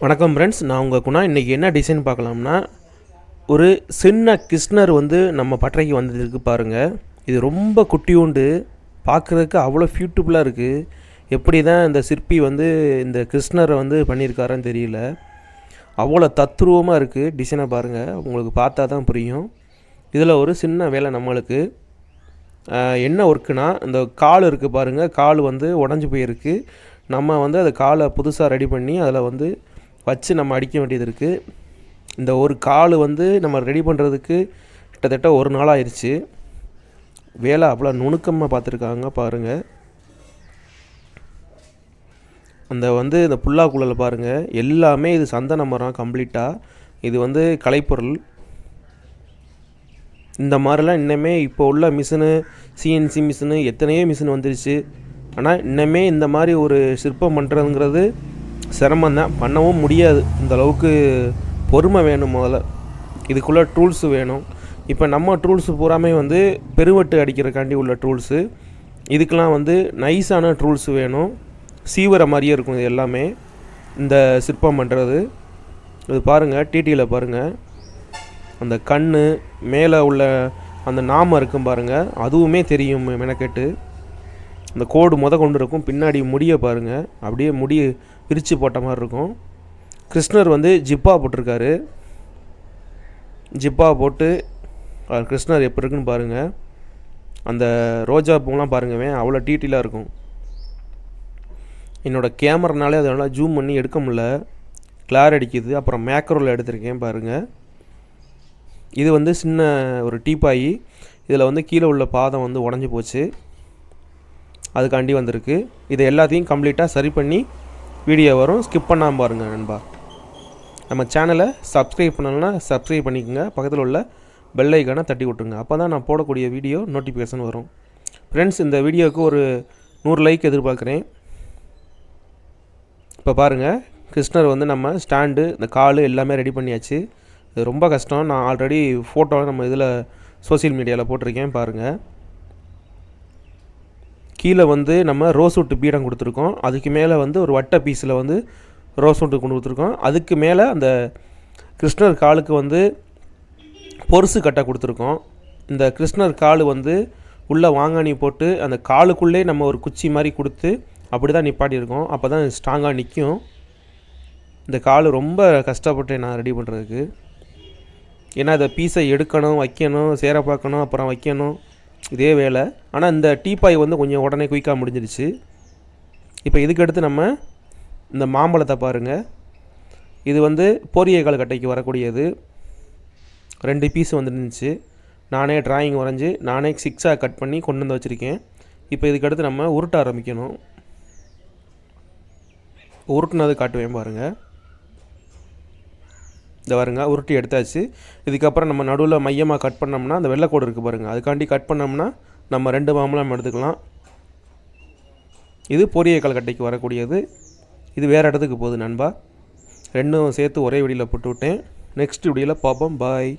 வணக்கம் ஃப்ரெண்ட்ஸ் நான் உங்கள் குணா. இன்றைக்கி என்ன டிசைன் பார்க்கலாம்னா ஒரு சின்ன கிருஷ்ணர் வந்து நம்ம பட்டறைக்கு வந்ததுக்கு பாருங்கள் இது ரொம்ப குட்டியூண்டு பார்க்குறதுக்கு அவ்வளோ பியூட்டிஃபுல்லாக இருக்குது எப்படி தான் இந்த சிற்பி வந்து இந்த கிருஷ்ணரை வந்து பண்ணியிருக்காருன்னு தெரியல. அவ்வளோ தத்ரூபமாக இருக்குது டிசைனை பாருங்கள் உங்களுக்கு பார்த்தா தான் புரியும். இதில் ஒரு சின்ன வேலை நம்மளுக்கு. என்ன ஒர்க்குனா இந்த கால் இருக்குது பாருங்கள் கால் வந்து உடஞ்சி போயிருக்கு. நம்ம வந்து அந்த காலை புதுசாக ரெடி பண்ணி அதில் வந்து வச்சு நம்ம அடிக்க வேண்டியது இருக்குது இந்த ஒரு கால் வந்து நம்ம ரெடி பண்ணுறதுக்கு கிட்டத்தட்ட ஒரு நாள் ஆயிடுச்சு வேலை அவ்வளோ நுணுக்கமாக பார்த்துருக்காங்க பாருங்கள் அந்த வந்து இந்த புல்லாக்குழல் பாருங்கள் எல்லாமே இது சந்தன மரம் கம்ப்ளீட்டாக இது வந்து கலைப்பொருள். இந்த மாதிரிலாம் இன்னமே இப்போ உள்ள மிஷினு சிஎன்சி மிஷினு எத்தனையோ மிஷின் வந்துருச்சு. ஆனால் இன்னமே இந்த மாதிரி ஒரு சிற்பம் பண்ணுறதுங்கிறது சிரமந்தான் பண்ணவும் முடியாது. இந்த அளவுக்கு பொறுமை வேணும் முதல்ல. இதுக்குள்ளே டூல்ஸு வேணும். இப்போ நம்ம டூல்ஸு பூராமே வந்து பெருவெட்டு அடிக்கிறக்காண்டி உள்ள டூல்ஸு இதுக்கெலாம் வந்து நைஸான டூல்ஸு வேணும். சீவர மாதிரியே இருக்கும் இது எல்லாமே. இந்த சிற்பம் பண்ணுறது இது பாருங்கள் டிடியில் பாருங்கள் அந்த கண் மேலே உள்ள அந்த நாமம் இருக்கும் பாருங்கள் அதுவுமே தெரியும் மெனக்கெட்டு. அந்த கோடு முத கொண்டு இருக்கும். பின்னாடி முடிய பாருங்கள் அப்படியே முடி விரித்து போட்ட மாதிரி இருக்கும். கிருஷ்ணர் வந்து ஜிப்பா போட்டிருக்காரு. ஜிப்பா போட்டு அவர் கிருஷ்ணர் எப்படி இருக்குன்னு பாருங்கள் அந்த ரோஜா பூலாம் பாருங்கவே அவ்வளோ டீட்டெயிலாக இருக்கும். என்னோடய கேமரானாலே அதனால் ஜூம் பண்ணி எடுக்க முடில கிளார் அடிக்குது. அப்புறம் மேக்ரோவில் எடுத்திருக்கேன் பாருங்கள் இது வந்து சின்ன ஒரு டீப்பாயி. இதில் வந்து கீழே உள்ள பாதம் வந்து உடஞ்சி போச்சு. அதுக்காண்டி வந்திருக்கு. இதை எல்லாத்தையும் கம்ப்ளீட்டாக சரி பண்ணி வீடியோ வரும். ஸ்கிப் பண்ணாமல் பாருங்கள் நண்பா. நம்ம சேனலை சப்ஸ்கிரைப் பண்ணலன்னா சப்ஸ்கிரைப் பண்ணிக்கோங்க. பக்கத்தில் உள்ள பெல் ஐக்கானை தட்டி விட்டுருங்க. அப்போ தான் நான் போடக்கூடிய வீடியோ நோட்டிஃபிகேஷன் வரும். ஃப்ரெண்ட்ஸ் இந்த வீடியோவுக்கு ஒரு நூறு லைக் எதிர்பார்க்குறேன். இப்போ பாருங்கள் கிருஷ்ணர் வந்து நம்ம ஸ்டாண்டு இந்த கால் எல்லாமே ரெடி பண்ணியாச்சு. இது ரொம்ப கஷ்டம். நான் ஆல்ரெடி ஃபோட்டோ நம்ம இதில் சோஷியல் மீடியாவில் போட்டிருக்கேன் பாருங்கள் கீழே வந்து நம்ம ரோஸ்வுட்டு பீடம் கொடுத்துருக்கோம். அதுக்கு மேலே வந்து ஒரு வட்ட பீஸில் வந்து ரோஸ்வுட்டு கொண்டு கொடுத்துருக்கோம். அதுக்கு மேலே அந்த கிருஷ்ணர் காலுக்கு வந்து பொருசு கட்டை கொடுத்துருக்கோம். இந்த கிருஷ்ணர் கால் வந்து உள்ளே வாங்காணி போட்டு அந்த காலுக்குள்ளே நம்ம ஒரு குச்சி மாதிரி கொடுத்து அப்படி தான் நிப்பாட்டியிருக்கோம் அப்போ தான் ஸ்ட்ராங்காக நிற்கும் இந்த கால் ரொம்ப கஷ்டப்பட்டேன் நான் ரெடி பண்ணுறதுக்கு ஏன்னா இந்த பீஸை எடுக்கணும் வைக்கணும் சேர பார்க்கணும் அப்புறம் வைக்கணும். இதே வேலை. ஆனால் இந்த டீப்பாய் வந்து கொஞ்சம் உடனே குயிக்காக முடிஞ்சிருச்சு. இப்போ இதுக்கு அடுத்து நம்ம இந்த மாம்பழத்தை பாருங்கள் இது வந்து போரிய கட்டைக்கு வரக்கூடியது. ரெண்டு பீஸ் வந்துருந்துச்சு நானே டிராயிங் வரைஞ்சி நானே சிக்ஸாக கட் பண்ணி கொண்டு வந்து வச்சுருக்கேன். இப்போ இதுக்கு அடுத்து நம்ம உருட்ட ஆரம்பிக்கணும். உருட்டுனது காட்டுவேன் பாருங்கள் இந்த பாருங்க உருட்டி எடுத்தாச்சு. இதுக்கப்புறம் நம்ம நடுவில் மையமாக கட் பண்ணோம்னா அந்த வெள்ளைக்கோடு இருக்குது பாருங்கள் அதுக்காண்டி கட் பண்ணோம்னா நம்ம ரெண்டு மாம்பழம் எடுத்துக்கலாம். இது பொரிய கல்கட்டைக்கு வரக்கூடியது. இது வேறு இடத்துக்கு போகுது நண்பா. ரெண்டும் சேர்த்து ஒரே வெடியில் போட்டு விட்டேன். நெக்ஸ்ட் வீடியோவில் பார்ப்போம். பாய்